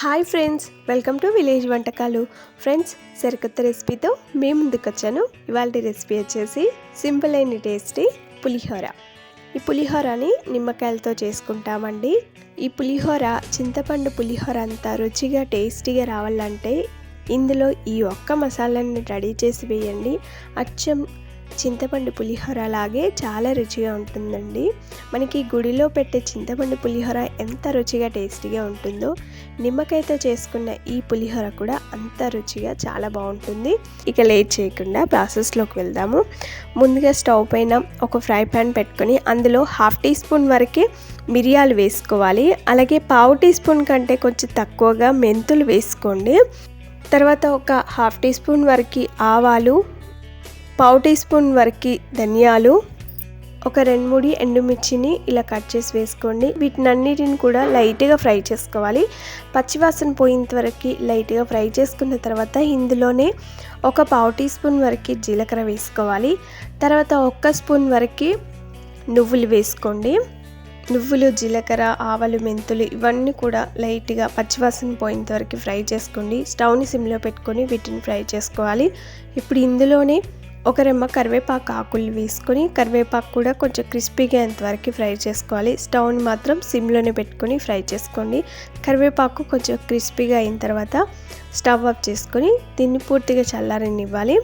Hi friends welcome to village వంటకాలు. Friends సరికొత్త రెసిపీతో మేము ముందుకు వచ్చాను ఇవాళ రెసిపీ వచ్చేసి సింపుల్ అయిన టేస్టీ పులిహోర. ఈ పులిహోరని నిమ్మకాయలతో చేసుకుంటామండి. ఈ పులిహోర చింతపండు పులిహోర అంత రుచిగా టేస్టీగా రావాలంటే ఇందులో ఈ ఒక్క మసాలాని రెడీ చేసి వేయండి. అచ్చం చింతపండు పులిహోర లాగే చాలా రుచిగా ఉంటుందండి. మనకి గుడిలో పెట్టే చింతపండు పులిహోర ఎంత రుచిగా టేస్టీగా ఉంటుందో నిమ్మకాయతో చేసుకున్న ఈ పులిహోర కూడా అంత రుచిగా చాలా బాగుంటుంది. ఇక లేట్ చేయకుండా ప్రాసెస్లోకి వెళ్దాము. ముందుగా స్టవ్ పైన ఒక ఫ్రై ప్యాన్ పెట్టుకొని అందులో హాఫ్ టీ స్పూన్ వరకే మిరియాలు వేసుకోవాలి. అలాగే పావు టీ స్పూన్ కంటే కొంచెం తక్కువగా మెంతులు వేసుకోండి. తర్వాత ఒక హాఫ్ టీ స్పూన్ వరకు ఆవాలు పావు టీ స్పూన్ వరకు ధనియాలు ఒక రెండు మూడు ఎండుమిర్చిని ఇలా కట్ చేసి వేసుకోండి. వీటినన్నిటిని కూడా లైట్గా ఫ్రై చేసుకోవాలి. పచ్చివాసన పోయేంత వరకు లైట్గా ఫ్రై చేసుకున్న తర్వాత ఇందులోనే ఒక పావు టీ స్పూన్ వరకు జీలకర్ర వేసుకోవాలి. తర్వాత ఒక్క స్పూన్ వరకు నువ్వులు వేసుకోండి. నువ్వులు జీలకర్ర ఆవాలు మెంతులు ఇవన్నీ కూడా లైట్గా పచ్చివాసన పోయేంత వరకు ఫ్రై చేసుకోండి. స్టవ్ని సిమ్లో పెట్టుకొని వీటిని ఫ్రై చేసుకోవాలి. ఇప్పుడు ఇందులోనే ఒక రెమ్మ కరివేపాకు ఆకులు వేసుకొని కరివేపాకు కూడా కొంచెం క్రిస్పీగా అంతవరకు ఫ్రై చేసుకోవాలి. స్టవ్ని మాత్రం సిమ్లోనే పెట్టుకొని ఫ్రై చేసుకోండి. కరివేపాకు కొంచెం క్రిస్పీగా అయిన తర్వాత స్టవ్ ఆఫ్ చేసుకొని దీన్ని పూర్తిగా చల్లారనివ్వాలి.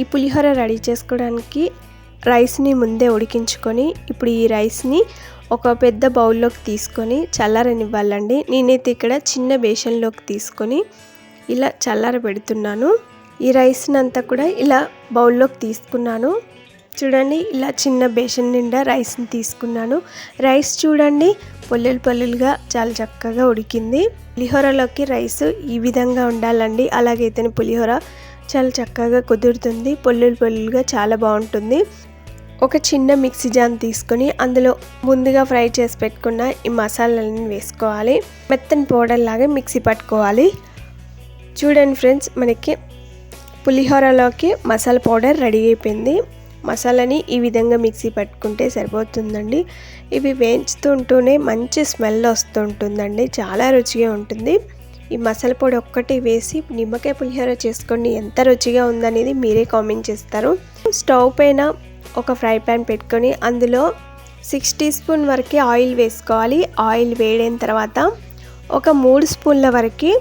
ఈ పులిహోర రెడీ చేసుకోవడానికి రైస్ని ముందే ఉడికించుకొని ఇప్పుడు ఈ రైస్ని ఒక పెద్ద బౌల్లోకి తీసుకొని చల్లారనివ్వాలండి. నేనైతే ఇక్కడ చిన్న బేషన్లోకి తీసుకొని ఇలా చల్లార పెడుతున్నాను. ఈ రైస్ని అంతా కూడా ఇలా బౌల్లోకి తీసుకున్నాను. చూడండి ఇలా చిన్న బేషన్ నిండా రైస్ని తీసుకున్నాను. రైస్ చూడండి పొల్లులు పొల్లెలుగా చాలా చక్కగా ఉడికింది. పులిహోరలోకి రైస్ ఈ విధంగా ఉండాలండి. అలాగైతే పులిహోర చాలా చక్కగా కుదురుతుంది. పొల్లులు పొల్లులుగా చాలా బాగుంటుంది. ఒక చిన్న మిక్సీ జాన్ తీసుకొని అందులో ముందుగా ఫ్రై చేసి పెట్టుకున్న ఈ మసాలాలను వేసుకోవాలి. మెత్తని పౌడర్ లాగా మిక్సీ పట్టుకోవాలి. చూడండి ఫ్రెండ్స్ మనకి పులిహోరలోకి మసాలా పౌడర్ రెడీ అయిపోయింది. మసాలాని ఈ విధంగా మిక్సీ పట్టుకుంటే సరిపోతుందండి. ఇవి వేయించుతుంటూనే మంచి స్మెల్ వస్తుంటుందండి. చాలా రుచిగా ఉంటుంది. ఈ మసాలా పొడి ఒక్కటి వేసి నిమ్మకాయ పులిహోర చేసుకోండి. ఎంత రుచిగా ఉందనేది మీరే కామెంట్ చేస్తారు. స్టవ్ పైన ఒక ఫ్రై ప్యాన్ పెట్టుకొని అందులో సిక్స్ టీ స్పూన్ వరకు ఆయిల్ వేసుకోవాలి. ఆయిల్ వేడైన తర్వాత ఒక మూడు స్పూన్ల వరకు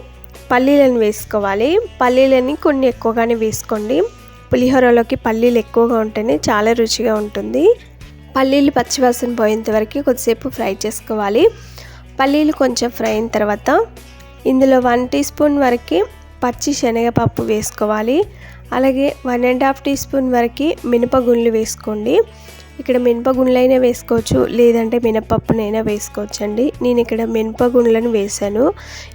పల్లీలను వేసుకోవాలి. పల్లీలని కొన్ని ఎక్కువగానే వేసుకోండి. పులిహోరలోకి పల్లీలు ఎక్కువగా ఉంటేనే చాలా రుచిగా ఉంటుంది. పల్లీలు పచ్చివాసన పోయేంత వరకు కొద్దిసేపు ఫ్రై చేసుకోవాలి. పల్లీలు కొంచెం ఫ్రై అయిన తర్వాత ఇందులో వన్ టీ స్పూన్ వరకు పచ్చి శనగపప్పు వేసుకోవాలి. అలాగే one and half teaspoon వరకు మినపగుండ్లు వేసుకోండి. ఇక్కడ మినపగుండ్లైనా వేసుకోవచ్చు లేదంటే మినపప్పునైనా వేసుకోవచ్చు అండి నేను ఇక్కడ మినపగుండ్లను వేసాను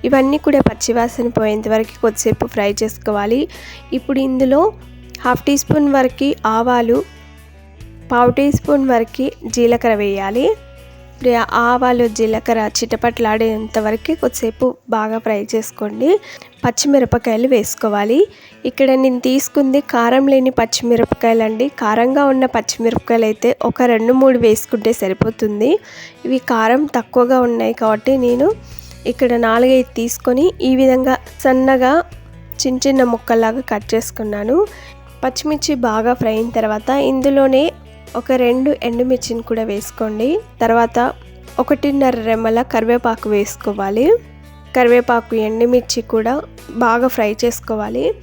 ఇవన్నీ కూడా పచ్చివాసన పోయేంత వరకు కొద్దిసేపు ఫ్రై చేసుకోవాలి. ఇప్పుడు ఇందులో హాఫ్ టీ స్పూన్ వరకు ఆవాలు పావు టీ స్పూన్ వరకు జీలకర్ర వేయాలి. ఆవాలు జీలకర్ర చిటపట్లాడేంత వరకు కొద్దిసేపు బాగా ఫ్రై చేసుకోండి. పచ్చిమిరపకాయలు వేసుకోవాలి. ఇక్కడ నేను తీసుకుంది కారం లేని పచ్చిమిరపకాయలు అండి కారంగా ఉన్న పచ్చిమిరపకాయలు అయితే ఒక రెండు మూడు వేసుకుంటే సరిపోతుంది. ఇవి కారం తక్కువగా ఉన్నాయి కాబట్టి నేను ఇక్కడ నాలుగైదు తీసుకొని ఈ విధంగా సన్నగా చిన్న చిన్న ముక్కల్లాగా కట్ చేసుకున్నాను. పచ్చిమిర్చి బాగా ఫ్రై అయిన తర్వాత ఇందులోనే ఒక రెండు ఎండుమిర్చిని కూడా వేసుకోండి. తర్వాత ఒకటిన్నర రెమ్మల కరివేపాకు వేసుకోవాలి. కరివేపాకు ఎండుమిర్చి కూడా బాగా ఫ్రై చేసుకోవాలి.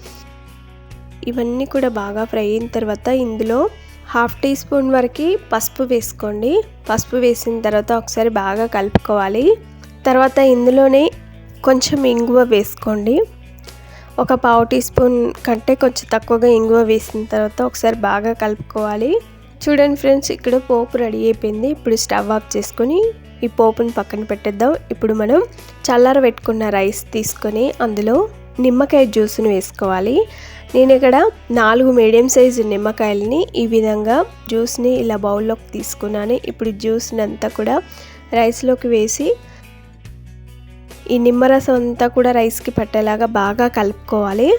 ఇవన్నీ కూడా బాగా ఫ్రై అయిన తర్వాత ఇందులో హాఫ్ టీ స్పూన్ వరకు పసుపు వేసుకోండి. పసుపు వేసిన తర్వాత ఒకసారి బాగా కలుపుకోవాలి. తర్వాత ఇందులోనే కొంచెం ఇంగువ వేసుకోండి. ఒక పావు టీ స్పూన్ కంటే కొంచెం తక్కువగా ఇంగువ వేసిన తర్వాత ఒకసారి బాగా కలుపుకోవాలి. చూడండి ఫ్రెండ్స్ ఇక్కడ పోపు రెడీ అయిపోయింది. ఇప్పుడు స్టవ్ ఆఫ్ చేసుకొని ఈ పోపుని పక్కన పెట్టేద్దాం. ఇప్పుడు మనం చల్లార పెట్టుకున్న రైస్ తీసుకొని అందులో నిమ్మకాయ జ్యూస్ని వేసుకోవాలి. నేను ఇక్కడ నాలుగు మీడియం సైజు నిమ్మకాయలని ఈ విధంగా జ్యూస్ని ఇలా బౌల్లోకి తీసుకున్నాను. ఇప్పుడు జ్యూస్ని అంతా కూడా రైస్లోకి వేసి ఈ నిమ్మరసం అంతా కూడా రైస్కి పట్టేలాగా బాగా కలుపుకోవాలి.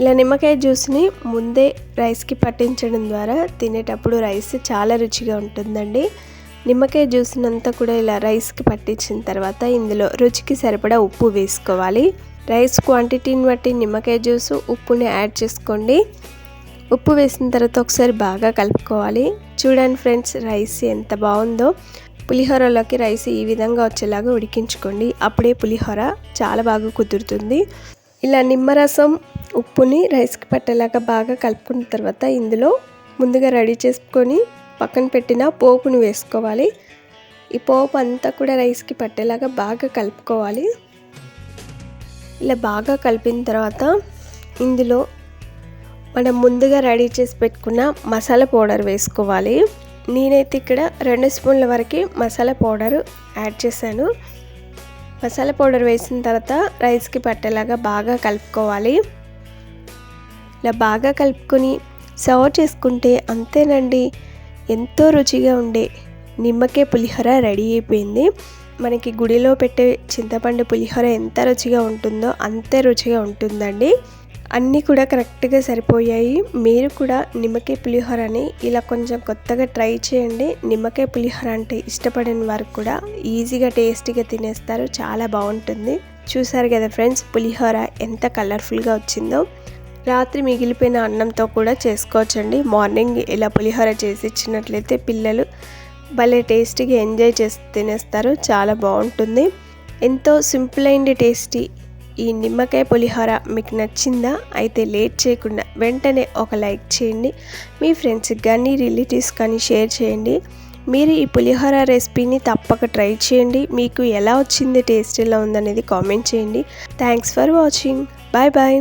ఇలా నిమ్మకాయ జ్యూస్ని ముందే రైస్కి పట్టించడం ద్వారా తినేటప్పుడు రైస్ చాలా రుచిగా ఉంటుందండి. నిమ్మకాయ జ్యూస్నంతా కూడా ఇలా రైస్కి పట్టించిన తర్వాత ఇందులో రుచికి సరిపడా ఉప్పు వేసుకోవాలి. రైస్ క్వాంటిటీని బట్టి నిమ్మకాయ జ్యూస్ ఉప్పుని యాడ్ చేసుకోండి. ఉప్పు వేసిన తర్వాత ఒకసారి బాగా కలుపుకోవాలి. చూడండి ఫ్రెండ్స్ రైస్ ఎంత బాగుందో. పులిహోరలోకి రైస్ ఈ విధంగా వచ్చేలాగా ఉడికించుకోండి. అప్పుడే పులిహోర చాలా బాగా కుదురుతుంది. ఇలా నిమ్మరసం ఉప్పుని రైస్కి పట్టేలాగా బాగా కలుపుకున్న తర్వాత ఇందులో ముందుగా రెడీ చేసుకొని పక్కన పెట్టిన పోపుని వేసుకోవాలి. ఈ పోపు అంతా కూడా రైస్కి పట్టేలాగా బాగా కలుపుకోవాలి. ఇలా బాగా కలిపిన తర్వాత ఇందులో మనం ముందుగా రెడీ చేసి పెట్టుకున్న మసాలా పౌడర్ వేసుకోవాలి. నేనైతే ఇక్కడ రెండు స్పూన్ల వరకు మసాలా పౌడర్ యాడ్ చేశాను. మసాలా పౌడర్ వేసిన తర్వాత రైస్కి పట్టేలాగా బాగా కలుపుకోవాలి. ఇలా బాగా కలుపుకొని సర్వ్ చేసుకుంటే అంతేనండి. ఎంతో రుచిగా ఉండే నిమ్మకాయ పులిహోర రెడీ అయిపోయింది. మనకి గుడిలో పెట్టే చింతపండు పులిహోర ఎంత రుచిగా ఉంటుందో అంతే రుచిగా ఉంటుందండి. అన్నీ కూడా కరెక్ట్గా సరిపోయాయి. మీరు కూడా నిమ్మకాయ పులిహోరని ఇలా కొంచెం కొత్తగా ట్రై చేయండి. నిమ్మకాయ పులిహోర అంటే ఇష్టపడిన వారు కూడా ఈజీగా టేస్టీగా తినేస్తారు. చాలా బాగుంటుంది. చూసారు కదా ఫ్రెండ్స్ పులిహోర ఎంత కలర్ఫుల్గా వచ్చిందో. రాత్రి మిగిలిపోయిన అన్నంతో కూడా చేసుకోవచ్చండి. మార్నింగ్ ఇలా పులిహోర చేసి ఇచ్చినట్లయితే పిల్లలు భలే టేస్టీగా ఎంజాయ్ చేసి తినేస్తారు. చాలా బాగుంటుంది. ఎంతో సింపుల్ అండ్ టేస్టీ ఈ నిమ్మకాయ పులిహోర మీకు నచ్చిందా అయితే లేట్ చేయకుండా వెంటనే ఒక లైక్ చేయండి. మీ ఫ్రెండ్స్కి కానీ రిలేటివ్స్ కానీ షేర్ చేయండి. మీరు ఈ పులిహోర రెసిపీని తప్పక ట్రై చేయండి. మీకు ఎలా వచ్చింది టేస్ట్ ఎలా ఉందనేది కామెంట్ చేయండి. Thanks for watching. Bye bye.